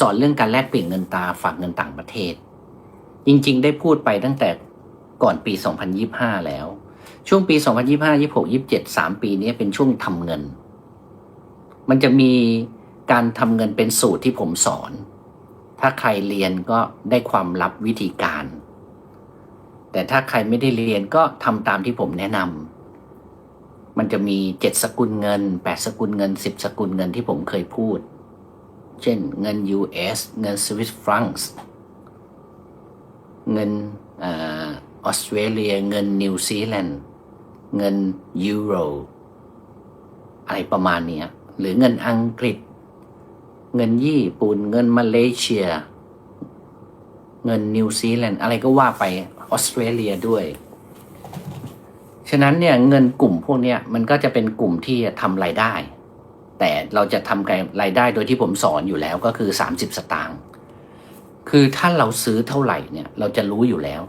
สอนเรื่องการแลกเปลี่ยนเงินตราฝากเงินต่างประเทศ จริงๆ ได้พูดไปตั้งแต่ก่อนปี 2025 แล้ว ช่วงปี 2025 26 27 3 ปีนี้เป็นช่วงทำเงิน มันจะมีการทำเงินเป็นสูตรที่ผมสอน ถ้าใครเรียนก็ได้ความลับวิธีการ แต่ถ้าใครไม่ได้เรียนก็ทำตามที่ผมแนะนำมันจะมี 7 สกุลเงิน 8 สกุลเงิน 10 สกุลเงินที่ผมเคยพูด เช่นเงิน US เงิน Swiss francs เงินออสเตรเลีย เงินนิวซีแลนด์ เงินยูโร อะไรประมาณนี้หรือเงินอังกฤษ เงินญี่ปุ่น เงินมาเลเซีย เงินนิวซีแลนด์ อะไรก็ว่าไปออสเตรเลียด้วย ฉะนั้นเนี่ยเงินกลุ่มพวกเนี้ยมันก็จะเป็นกลุ่มที่ทำรายได้ แต่เราจะทำรายได้โดยที่ผมสอนอยู่แล้วก็คือ 30 สตางค์คือถ้าเราซื้อเท่าไหร่เนี่ยเราจะรู้อยู่แล้ว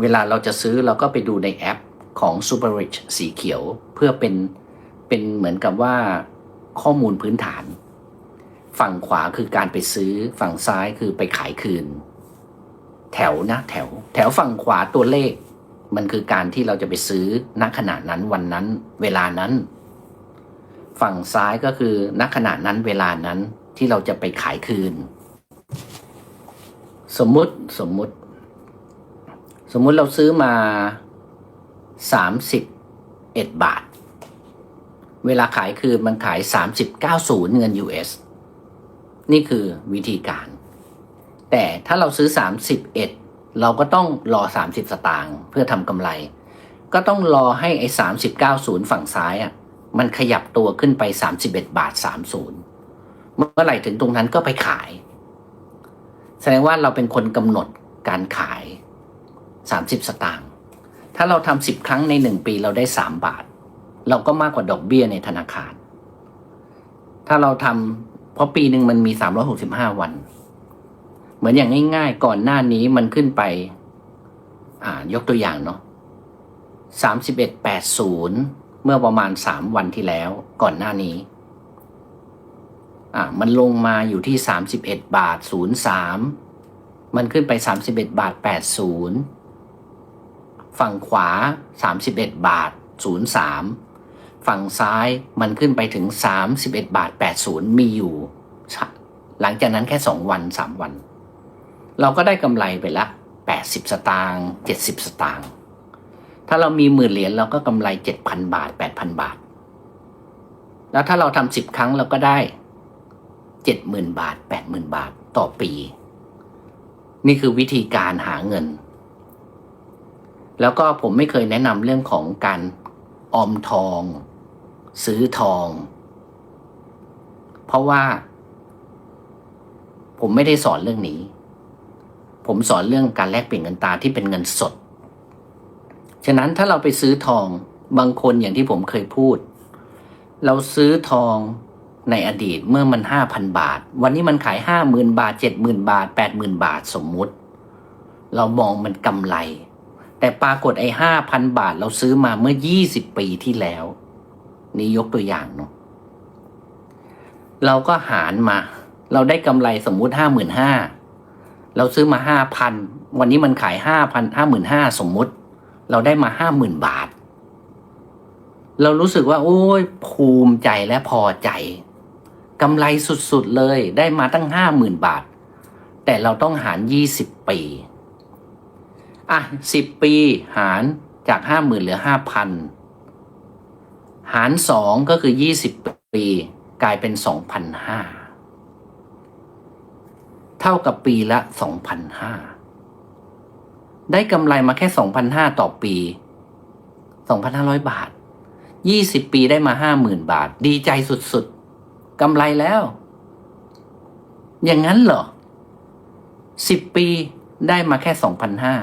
เวลาเราจะซื้อเราก็ไปดูในแอปของ Super Rich สีเขียวเพื่อเป็นเป็นเหมือนกับว่าข้อมูลพื้นฐาน ฝั่งขวาคือการไปซื้อฝั่งซ้ายคือไปขายคืน แถวนะแถว แถวฝั่งขวาตัวเลข มันคือการที่เราจะไปซื้อณขณะนั้นวันนั้น เวลานั้น ฝั่งซ้ายก็คือณขณะนั้นเวลานั้นที่เราจะไปขายคืน สมมุติสมมุติ สมมุติเราซื้อมาสามสิบเอ็ดบาท เวลาขายคืนมันขายสามสิบเก้าศูนย์เงิน US นี่คือวิธีการ แต่ถ้าเราซื้อสามสิบเอ็ดเราก็ต้องรอสามสิบสตางค์เพื่อทำกำไร ก็ต้องรอให้ไอ้สามสิบเก้าศูนย์ฝั่งซ้ายอะ มันขยับตัวขึ้นไปสามสิบเอ็ดบาทสามศูนย์เมื่อไหร่ถึงตรงนั้นก็ไปขาย แสดงว่าเราเป็นคนกำหนดการขาย 30 สตางค์ถ้าเราทำสิบครั้งในหนึ่งปีเราได้ 3 บาท เราก็มากกว่าดอกเบี้ยในธนาคาร ถ้าเราทำเพราะปีหนึ่งมันมี 365 วัน เหมือนอย่างง่ายๆ ก่อนหน้านี้มันขึ้นไป อ่ายกตัวอย่างเนาะ3180เมื่อประมาณ 3 วันที่แล้วก่อนหน้านี้อ่ามันลงมาอยู่ที่ 31 บาท 03 มันขึ้นไป 31 บาท 80 ฝั่งขวา 31 บาท 03 ฝั่งซ้ายมันขึ้นไปถึง 31 บาท 80 มีอยู่ หลังจากนั้นแค่ 2 วัน 3 วัน เราก็ได้กำไรไปละ 80 สตางค์ 70 สตางค์ ถ้าเรามีหมื่นเหรียญเราก็กำไร7,000บาท8,000บาท แล้วถ้าเราทำ10ครั้งเราก็ได้70,000บาท80,000บาทต่อปี นี่คือวิธีการหาเงิน แล้วก็ผมไม่เคยแนะนำเรื่องของการออมทอง ซื้อทอง เพราะว่า ผมไม่ได้สอนเรื่องนี้ ผมสอนเรื่องการแลกเปลี่ยนเงินตราที่เป็นเงินสด ฉะนั้นถ้าเราไปซื้อทองบางคนอย่างที่ผมเคยพูด เราซื้อทองในอดีตเมื่อมันห้าพันบาท วันนี้มันขายห้าหมื่นบาทเจ็ดหมื่นบาทแปดหมื่นบาทสมมุติ เรามองมันกำไร แต่ปรากฏไอ้ห้าพันบาทเราซื้อมาเมื่อยี่สิบปีที่แล้ว นี่ยกตัวอย่างเนาะเราก็หารมา เราได้กำไรสมมุติห้าหมื่นห้าเราซื้อมาห้าพันวันนี้มันขายห้าพันห้าหมื่นห้าสมมุติ เราได้มาห้าหมื่นบาท เรารู้สึกว่า โอ้ยภูมิใจและพอใจกำไรสุดๆเลยได้มาตั้งห้าหมื่นบาท แต่เราต้องหารยี่สิบปี อะสิบปีหารจากห้าหมื่นเหลือห้าพันหารสองก็คือยี่สิบปีกลายเป็นสองพันห้าเท่ากับปีละสองพันห้า ได้กำไรมาแค่สองพันห้าต่อปีสองพันห้าร้อยบาทยี่สิบปีได้มาห้าหมื่นบาท ดีใจสุดๆกำไรแล้ว อย่างนั้นเหรอสิบปีได้มาแค่สองพันห้า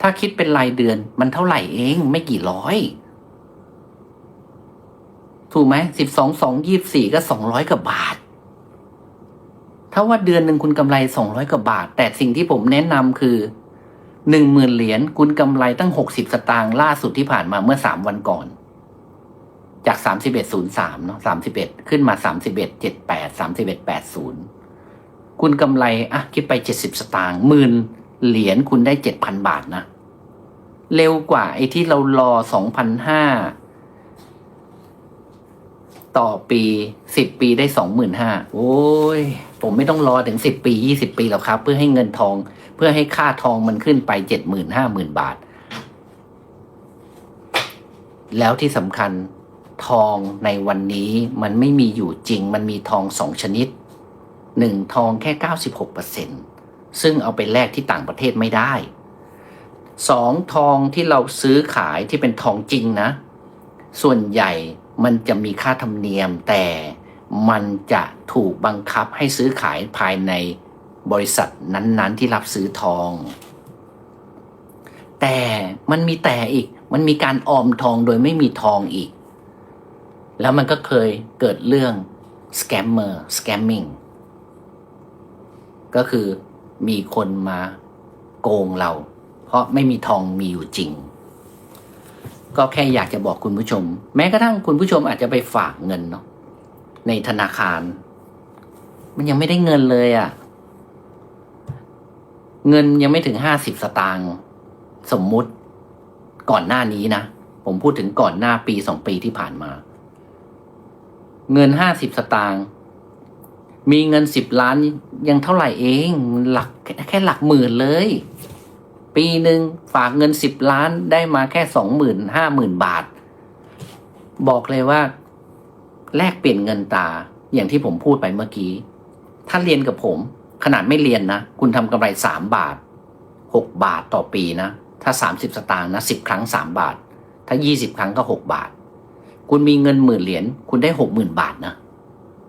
ถ้าคิดเป็นรายเดือนมันเท่าไหร่เองไม่กี่ร้อย ถูกไหมสิบสองสองยี่สี่ก็สองร้อยกว่าบาทถ้าว่าเดือนหนึ่งคุณกำไรสองร้อยกว่าบาท แต่สิ่งที่ผมแนะนำคือ หนึ่งหมื่นเหรียญคุณกำไรตั้งหกสิบสตางค์ล่าสุดที่ผ่านมาเมื่อสามวันก่อน จากสามสิบเอ็ดศูนย์สามเนาะสามสิบเอ็ดขึ้นมาสามสิบเอ็ดเจ็ดแปดสามสิบเอ็ดแปดศูนย์คุณกำไรอะคิดไปเจ็ดสิบสตางค์หมื่นเหรียญคุณได้เจ็ดพันบาทนะ เร็วกว่าไอ้ที่เรารอสองพันห้า ต่อปีสิบปีได้สองหมื่นห้าโอ้ย ผมไม่ต้องรอถึงสิบปียี่สิบปีหรอกครับ เพื่อให้เงินทอง เพื่อให้ค่าทองมันขึ้นไปเจ็ดหมื่นห้าหมื่นบาท แล้วที่สำคัญทองในวันนี้มันไม่มีอยู่จริง มันมีทองสองชนิดหนึ่งทองแค่เก้าสิบหกเปอร์เซ็นซึ่งเอาไปแลกที่ต่างประเทศไม่ได้สองทองที่เราซื้อขายที่เป็นทองจริงนะ ส่วนใหญ่ มันจะมีค่าธรรมเนียม แต่มันจะถูกบังคับให้ซื้อขายภายในบริษัทนั้นๆ ที่รับซื้อทอง แต่มันมีแต่อีก มันมีการออมทองโดยไม่มีทองอีก แล้วมันก็เคยเกิดเรื่อง scammer scamming ก็คือมีคนมาโกงเรา เพราะไม่มีทองมีอยู่จริง ก็แค่อยากจะบอกคุณผู้ชม แม้กระทั่งคุณผู้ชมอาจจะไปฝากเงินเนาะในธนาคาร มันยังไม่ได้เงินเลยอะ่ะ เงินยังไม่ถึงห้าสิบสตางค์สมมุติก่อนหน้านี้นะ ผมพูดถึงก่อนหน้าปีสองปีที่ผ่านมา เงินห้าสิบสตางค์มีเงินสิบล้านยังเท่าไหร่เอง หลักแค่หลักหมื่นเลย ปีหนึ่งฝากเงินสิบล้านได้มาแค่สองหมื่นห้าหมื่นบาท บอกเลยว่า แลกเปลี่ยนเงินตาอย่างที่ผมพูดไปเมื่อกี้ ถ้าเรียนกับผม ขนาดไม่เรียนนะ คุณทำกำไรสามบาทหกบาทต่อปีนะ ถ้าสามสิบสตางค์นะสิบครั้งสามบาท ถ้ายี่สิบครั้งก็หกบาท คุณมีเงินหมื่นเหรียญคุณได้หกหมื่นบาทนะ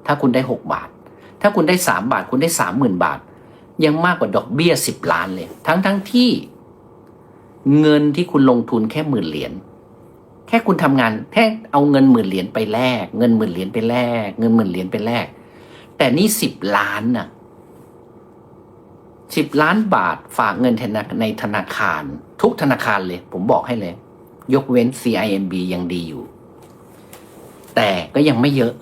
ถ้าคุณได้หกบาท ถ้าคุณได้สามบาท คุณได้สามหมื่นบาท ยังมากกว่าดอกเบี้ยสิบล้านเลย ทั้งทั้งที่ เงินที่คุณลงทุนแค่หมื่นเหรียญแค่คุณทำงานแค่เอาเงินหมื่นเหรียญไปแลกเงินหมื่นเหรียญไปแลกเงินหมื่นเหรียญไปแลกแต่นี่สิบล้านน่ะสิบล้านบาทฝากเงินในธนาคาร ทุกธนาคารเลย ผมบอกให้เลย ยกเว้น CIMB ยังดีอยู่ แต่ก็ยังไม่เยอะ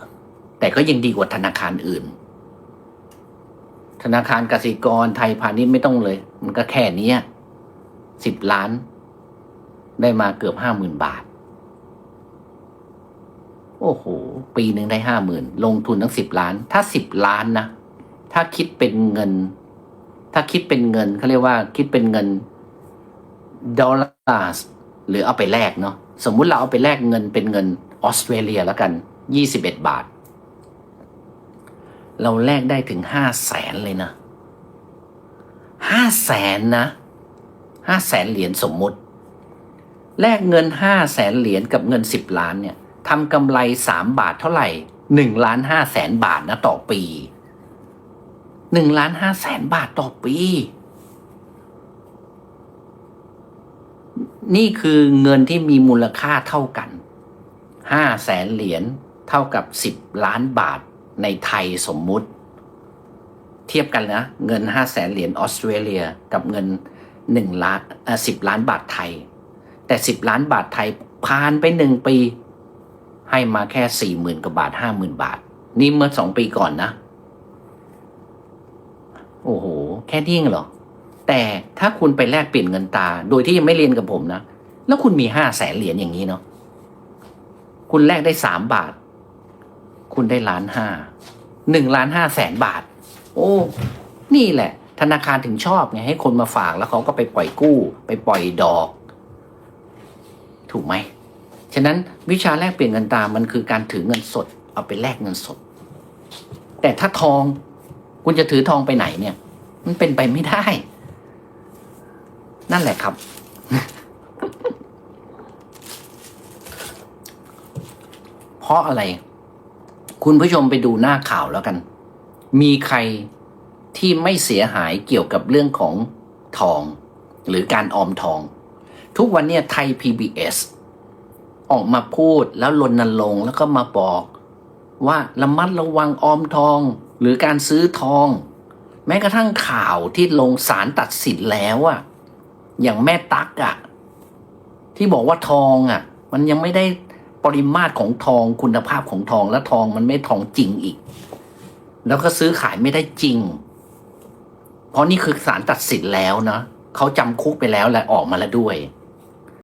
แต่ก็ยังดีกว่าธนาคารอื่น ธนาคารกสิกรไทยพาณิชย์ไม่ต้องเลย มันก็แค่นี้ สิบล้าน ได้มาเกือบห้าหมื่นบาท โอ้โห ปีหนึ่งได้ห้าหมื่นลงทุนทั้งสิบล้าน ถ้าสิบล้านนะ ถ้าคิดเป็นเงิน ถ้าคิดเป็นเงินเขาเรียกว่า คิดเป็นเงินดอลลาร์หรือเอาไปแลกเนาะสมมุติเราเอาไปแลกเงินเป็นเงินออสเตรเลียแล้วกันยี่สิบเอ็ดบาท เราแลกได้ถึงห้าแสนเลยนะห้าแสนนะ ห้าแสนเหรียญสมมุติ แลกเงินห้าแสนเหรียญกับเงินสิบล้านเนี่ยทำกำไรสามบาทเท่าไหร่หนึ่งล้านห้าแสนบาทนะต่อปีหนึ่งล้านห้าแสนบาทต่อปี นี่คือเงินที่มีมูลค่าเท่ากันห้าแสนเหรียญเท่ากับสิบล้านบาทในไทยสมมุติ เทียบกันนะ เงินห้าแสนเหรียญออสเตรเลียกับเงิน หนึ่งล้านสิบล้านบาทไทย แต่สิบล้านบาทไทยผ่านไปหนึ่งปี ให้มาแค่สี่หมื่นกว่าบาทห้าหมื่นบาท นี่เมื่อสองปีก่อนนะ โอ้โห แค่นี้เองเหรอ แต่ถ้าคุณไปแลกเปลี่ยนเงินตา โดยที่ยังไม่เรียนกับผมนะ แล้วคุณมีห้าแสนเหรียญอย่างนี้เนาะคุณแลกได้สามบาท คุณได้ล้านห้าหนึ่งล้านห้าแสนบาท โอ้ นี่แหละ ธนาคารถึงชอบไงให้คนมาฝากแล้วเขาก็ไปปล่อยกู้ ไปปล่อยดอก ถูกไหมฉะนั้นวิชาแลกเปลี่ยนเงินตามันคือการถือเงินสด เอาไปแลกเงินสด แต่ถ้าทองคุณจะถือทองไปไหนเนี่ย มันเป็นไปไม่ได้ นั่นแหละครับ เพราะอะไร คุณผู้ชมไปดูหน้าข่าวแล้วกัน มีใคร ที่ไม่เสียหายเกี่ยวกับเรื่องของทอง หรือการออมทอง ทุกวันเนี่ยไทย PBS ออกมาพูดแล้วรณรงค์แล้วก็มาบอกว่าระมัดระวังออมทอง หรือการซื้อทอง แม้กระทั่งข่าวที่ลงสารตัดสินแล้วอะอย่างแม่ตักอะที่บอกว่าทองอะมันยังไม่ได้ปริมาตรของทองคุณภาพของทองและทองมันไม่ทองจริงอีก แล้วก็ซื้อขายไม่ได้จริง เพราะนี่คือศาลตัดสินแล้วเนาะเขาจำคุกไปแล้วและออกมาแล้วด้วย